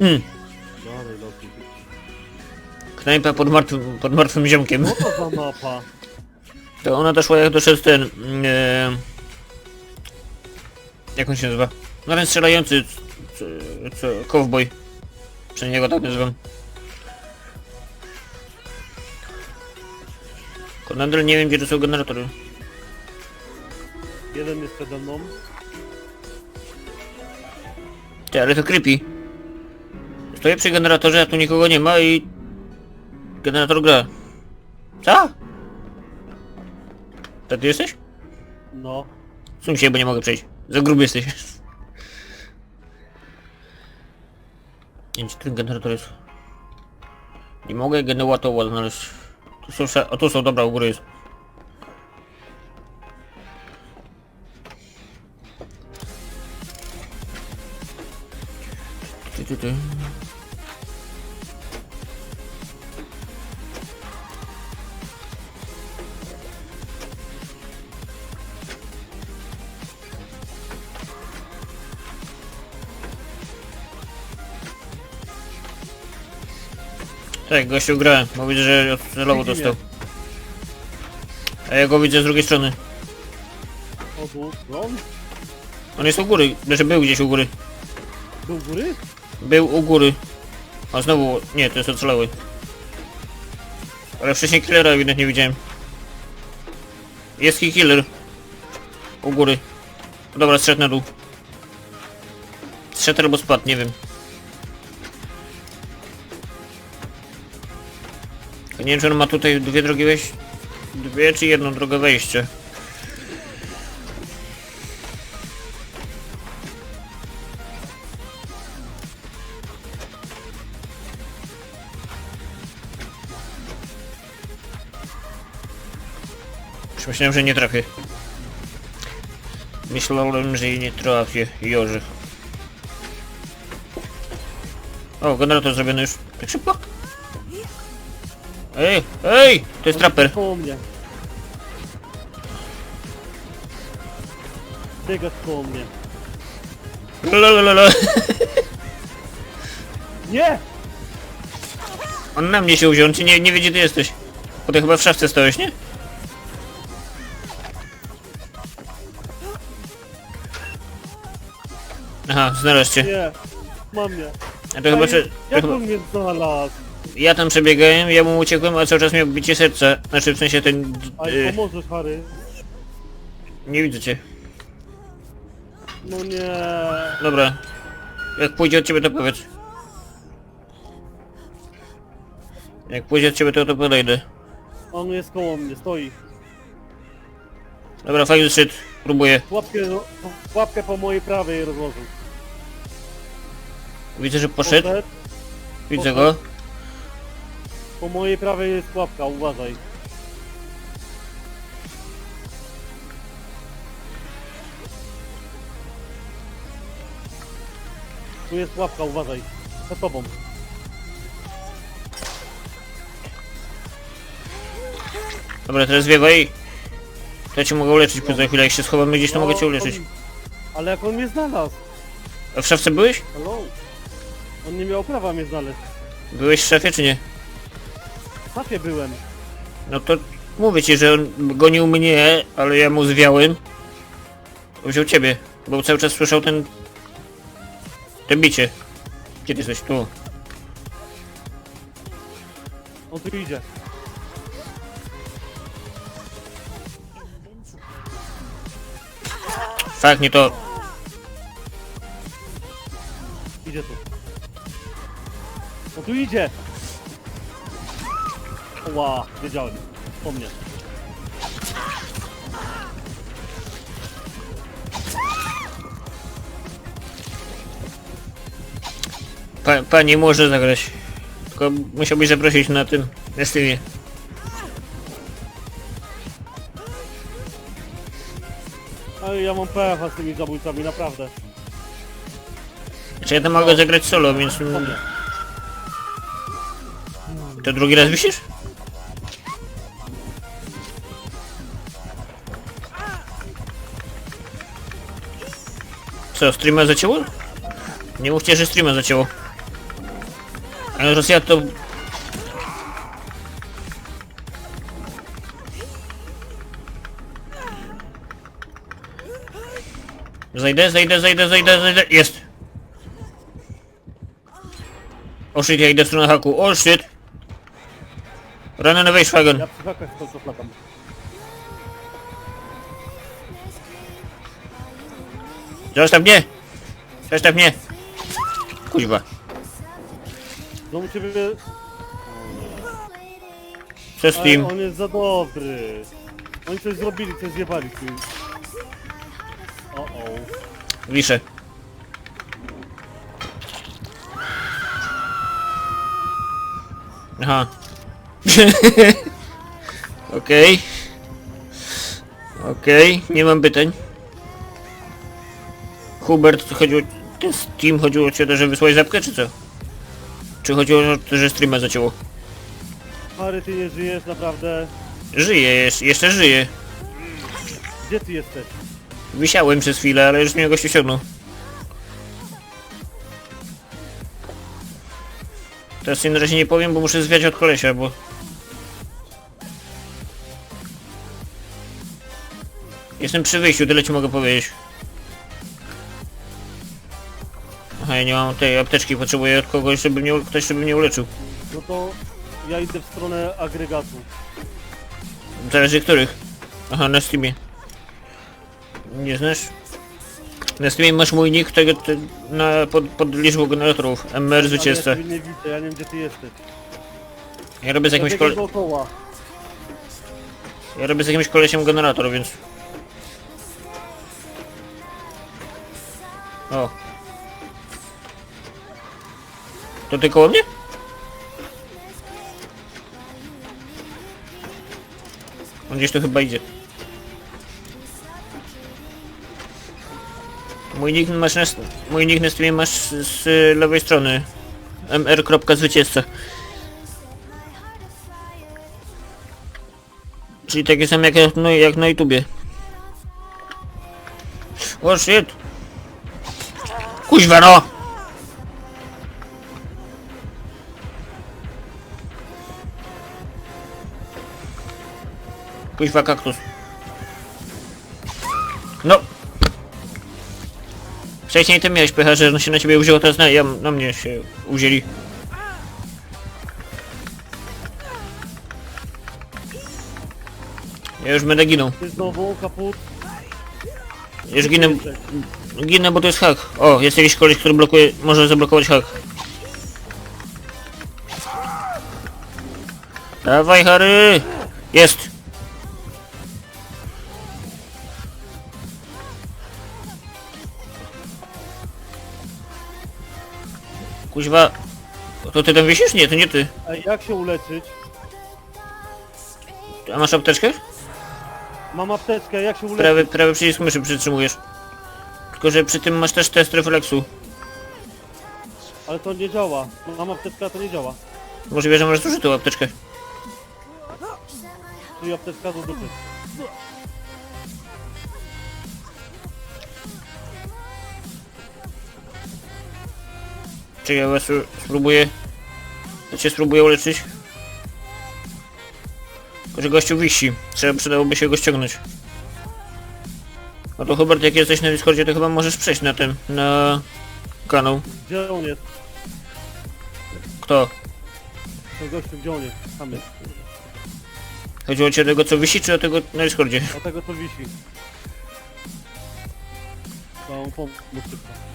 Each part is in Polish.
Hmm. Dalej, loki. Knajpa pod martwym, pod martwym ziomkiem. Co to za mapa? To ona doszła jak doszedł ten... E, jak on się nazywa? No ten strzelający... Co, co, cowboy. Przynajmniej go tak nazywam. Nadal nie wiem gdzie to są generatory. Jeden jest przede mną. Ty, ale to creepy. Stoję przy generatorze, a tu nikogo nie ma i... Generator gra. Co? To ty jesteś? No. Suń się, bo nie mogę przejść. Za gruby jesteś. Nie wiem, gdzie ten generator jest. Nie mogę generatora znaleźć. Tu są, sza- o tu są, dobra, u góry jest. Ty, ty, ty. Tak, gościu grałem, bo widzę, że od celowo dostał. A ja go widzę z drugiej strony. On jest u góry, znaczy był gdzieś u góry. Był u góry? Był u góry. A znowu, nie, to jest ocalały. Ale wcześniej killera ewidentnie widziałem. Jest ki- killer. U góry. Dobra, zszedł na dół. Zszedł albo spadł, nie wiem. Nie wiem, czy on ma tutaj dwie drogi wejść. Dwie czy jedną drogę wejścia. Już myślałem, że nie trafię. Myślałem, że nie trafię. Jorzy. O, generator zrobiony już. Tak szybko? Ej, ej! To jest trapper. Koło mnie. Biega koło mnie. Lalalala. Nie! On na mnie się wziął, on ci nie, nie wie gdzie ty jesteś. Bo ty chyba w szafce stałeś, nie? Aha, znalazł cię. Nie! Mam mnie. A to chyba, czy, to Jak chyba... on mnie znalazł? Ja tam przebiegałem, ja mu uciekłem, a cały czas miał bicie serca. Znaczy w sensie ten... Aj, Yy, pomożesz, Harry. nie widzę cię. No nie. Dobra. Jak pójdzie od ciebie to powiedz. Jak pójdzie od ciebie to to podejdę. On jest koło mnie, stoi. Dobra, fajny szczyt. Próbuję. Łapkę, łapkę po mojej prawej rozłożył. Widzę, że poszedł. Poszedł. Widzę go. Po mojej prawej jest łapka, uważaj. Tu jest łapka, uważaj. Za tobą. Dobra, teraz wiewaj. To ja cię mogę uleczyć przez chwilę. Jak się schowamy gdzieś, to mogę cię No, uleczyć. on- Ale jak on mnie znalazł? A w szafce byłeś? Hello? On nie miał prawa mnie znaleźć. Byłeś w szafie czy nie? Szafie byłem. No to mówię ci, że on gonił mnie, ale ja mu zwiałem. Wziął ciebie, bo cały czas słyszał ten... Ten bicie. Gdzie ty jesteś? Tu. On tu idzie. Fakt, nie to. Idzie tu. On tu idzie! Ła, wiedziałem. Po mnie. Pa, pani może zagrać. Tylko musiałbyś zaprosić na tym, na Steamie. Ale ja mam pecha z tymi zabójcami, naprawdę. Znaczy ja to mogę zagrać solo, więc... To drugi raz wisisz? Co, streama zacięło? Nie mówcie, że streama zacięło. Ale Rosja to... Zajdę, zajdę, zajdę, zajdę, zajdę. Jest! O shit, ja idę w stronę haku. O shit! Rany na Wagen. Ja przy hakach to latam. Zostaw mnie! Zostaw mnie! Kuźwa. Znowu ciebie... Co z Ale tym? on jest za dobry. Oni coś zrobili, coś zjebali tu. O o. Wiszę. Aha. Okej. Okej, nie mam pytań. Hubert, chodziło... Z Team chodziło ci o to, że wysłałeś zapkę, czy co? Czy chodziło o to, że streama zacięło? Mary, ty nie żyjesz naprawdę. Żyje, jeszcze, jeszcze żyje. Gdzie ty jesteś? Wisiałem przez chwilę, ale już mnie gościu ściągnął. Teraz na razie nie powiem, bo muszę zwiać od kolesia, bo... Jestem przy wyjściu, tyle ci mogę powiedzieć. Aha, ja nie mam tej apteczki, potrzebuję od kogoś, żeby mnie, ktoś, żeby mnie uleczył. No to ja idę w stronę agregatu. Zależy których. Aha, na Steamie. Nie znasz? Na Steamie masz mój nick tego, te, na, pod, pod liczbą generatorów. MR zwycięzca. Ja ciebie nie widzę, ja nie wiem gdzie ty jesteś. Ja robię z jakimś Ja kole... dookoła. Ja robię z jakimś kolesiem generator, więc... O. To ty koło mnie? On gdzieś tu chyba idzie. Mój nick masz na, mój nick na streamie masz z, z lewej strony. mr.zwycięzca. Czyli takie same jak, no, jak na YouTubie. O shit! Kuźwa no! Kuźwa kaktus. No! Wcześniej ty miałeś pecha, że on się na ciebie uwziął, teraz na, ja, na mnie się uwzięli. Ja już będę ginął. Ty znowu, kaput. Już ginę, ginę, bo to jest hak. O, jest jakiś koleś, który blokuje, może zablokować hak. Dawaj, Harry! Jest! Kuźwa, to ty tam wisisz? Nie, to nie ty. Ej, jak się uleczyć? A masz apteczkę? Mam apteczkę, jak się uleczyć? Prawy, prawy przycisk myszy przytrzymujesz. Tylko, że przy tym masz też test refleksu. Ale to nie działa. Mam apteczkę, a to nie działa. Możliwe, że masz zużytą apteczkę. Czyli apteczka do dupy. Czy ja spróbuję... Cię spróbuję uleczyć? Tylko, że gościu wisi. Trzeba, przydałoby się go ściągnąć. No to Hubert, jak jesteś na Discordzie, to chyba możesz przejść na ten, na kanał. Gdzie on jest? Kto? To gościu, gdzie on jest? Tam jest. Chodziło ci o tego, co wisi, czy o tego na Discordzie? O tego co wisi. To on pomógł szybko.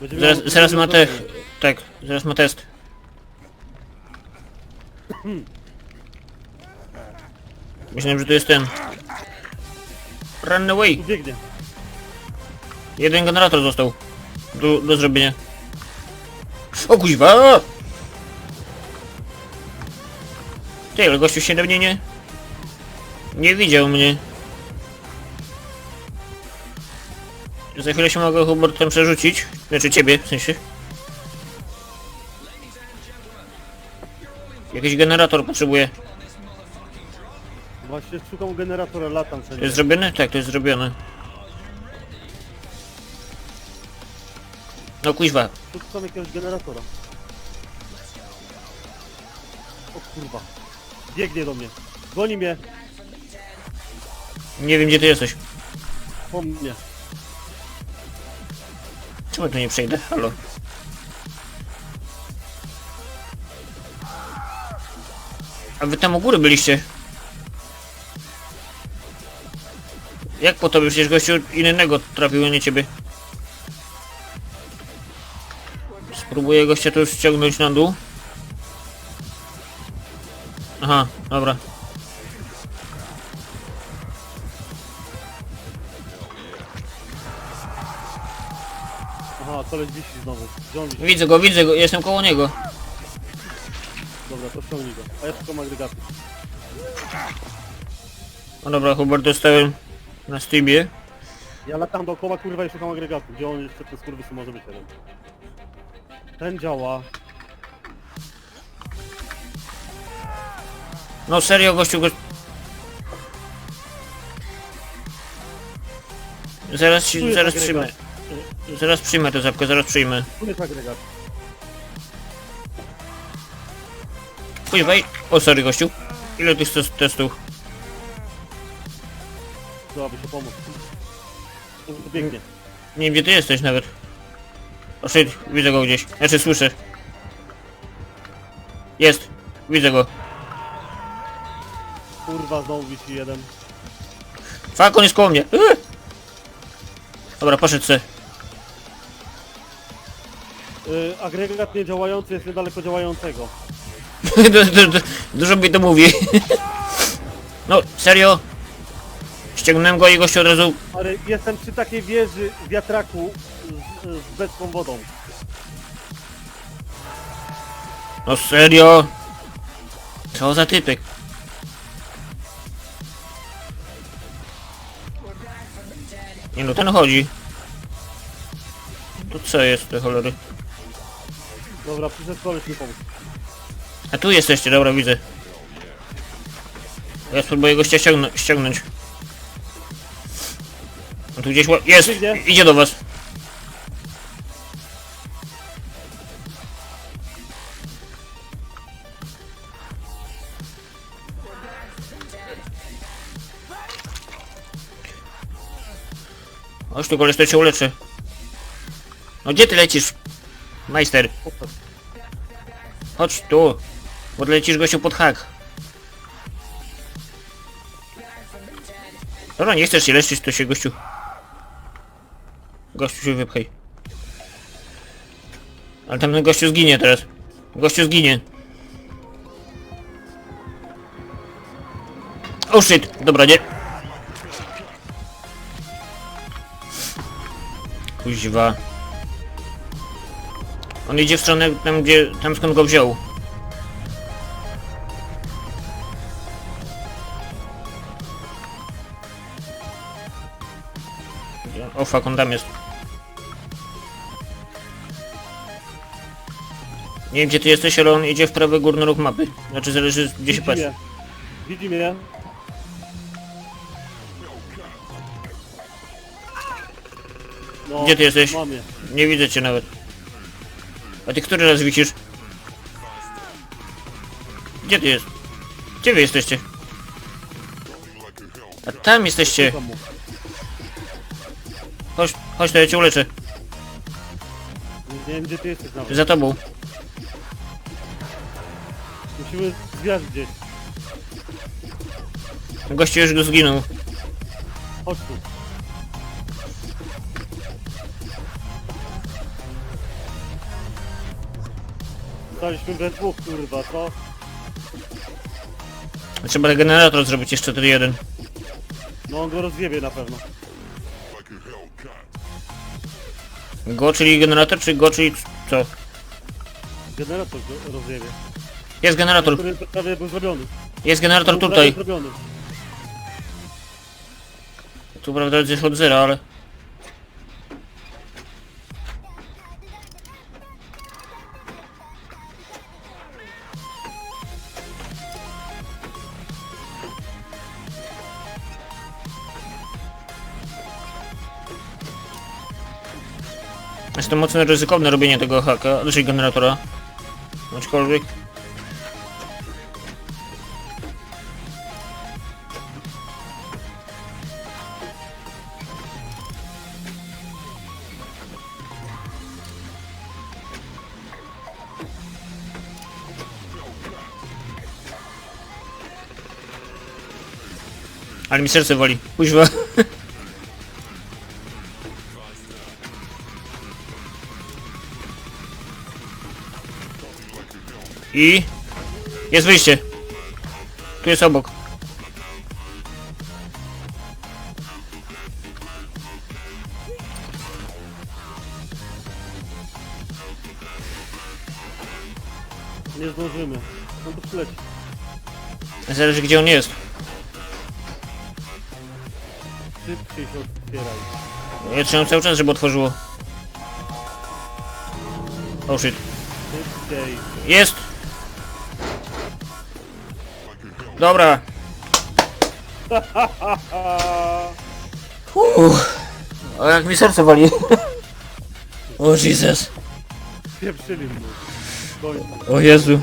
Zaraz, miał- zaraz ma te... Tak, zaraz ma test. Myślałem, że to jest ten. Run away! Biegnie. Jeden generator został do, do zrobienia. O kuźwa! Ty, ale gościu się do mnie nie... Nie widział mnie. Za chwilę się mogę Hubertem przerzucić. Znaczy ciebie, w sensie. Jakiś generator potrzebuję. Właśnie szukam generatora, latam To wszędzie. jest zrobione? Tak, to jest zrobione. No kuźwa. Szukam jakiegoś generatora. O kurwa. Biegnie do mnie. Goni mnie. Nie wiem gdzie ty jesteś. Po mnie. Czemu tu nie przejdę? Halo. A wy tam u góry byliście? Jak po tobie? Przecież gościu innego trafił, nie ciebie. Spróbuję gościa tu ściągnąć na dół. Aha, dobra. Koleś wisi znowu. Widzę go, widzę go, jestem koło niego. Dobra, to ściągnij go. A ja szukam agregatu. No dobra, Hubert dostałem na Steamie. Ja latam dookoła kurwa i szukam agregatu. Gdzie on jeszcze ten skurwysy może być jeden. Ten działa. No serio, gościu go... Zaraz, ci, Tu jest zaraz agregat. przyjmę. Zaraz przyjmę tę zapkę, zaraz przyjmę. Tu jest agregat. O, sorry gościu. Ile tych tes- testów? Dałaby się pomóc. Tu tu biegnie. Nie wiem gdzie ty jesteś nawet. O shit, widzę go gdzieś. Znaczy słyszę. Jest, widzę go. Kurwa, znowu wisi jeden. Fuck, on jest koło mnie. Eee! Dobra, poszedł se. Yy, agregat niedziałający jest niedaleko działającego. Du- du- du- Dużo mi to mówi. No, serio? Ściągnąłem go i gościu od razu... Ale jestem przy takiej wieży wiatraku z, z beczką wodą. No serio? Co za typek? Nie no, ten chodzi. To co jest te cholery? Dobra, przyszedł koleś mi pomóc. A tu jesteście, dobra, widzę. Ja spróbuję gościa ściągnę, ściągnąć. On tu gdzieś ła- jest! Idzie. Idzie do was. Chodź tu koleś, to cię uleczę. No gdzie ty lecisz? Majster. Chodź tu, bo lecisz gościu pod hak. Dobra, nie chcesz się leczyć, to się gościu... Gościu się wypchaj. Ale tamten gościu zginie teraz. Gościu zginie. Oh shit, dobra, nie. Kuźwa. On idzie w stronę tam, gdzie, tam skąd go wziął. O fuck, on tam jest. Nie wiem gdzie ty jesteś, ale on idzie w prawy górny róg mapy. Znaczy zależy gdzie się patrzy. Widzi mnie. No, Gdzie ty jesteś? Nie widzę cię nawet. A ty który raz wisisz? Gdzie ty jest? Gdzie wy jesteście? A tam jesteście. Chodź, chodź to ja cię uleczę. Nie wiem gdzie ty jesteś nawet. Za tobą. Musimy zwiać gdzieś. Gościu już go zginął. Chodź tu. Staliśmy we dwóch, kurwa, co? Trzeba generator zrobić jeszcze ten jeden. No on go rozjebie na pewno. Go, czyli generator, czy go, czyli co? Generator go rozjebie. Jest generator. Który prawie był zrobiony. Jest generator Był tutaj. zrobiony. Tu prawda jest od zera, ale... Jest to mocno ryzykowne robienie tego haka, znaczy generatora. Aczkolwiek... Ale mi serce woli. Kuźwa. I... Jest wyjście. Tu jest obok. Nie zdążymy. On tu przyleci. Zależy gdzie on jest. Szybciej się otwieraj. Ja trzymam cały czas, żeby otworzyło. Oh shit. Szybciej. Jest! Dobra. Uff. O jak mi serce wali. O Jesus. Pieprzyli mnie. O Jezu.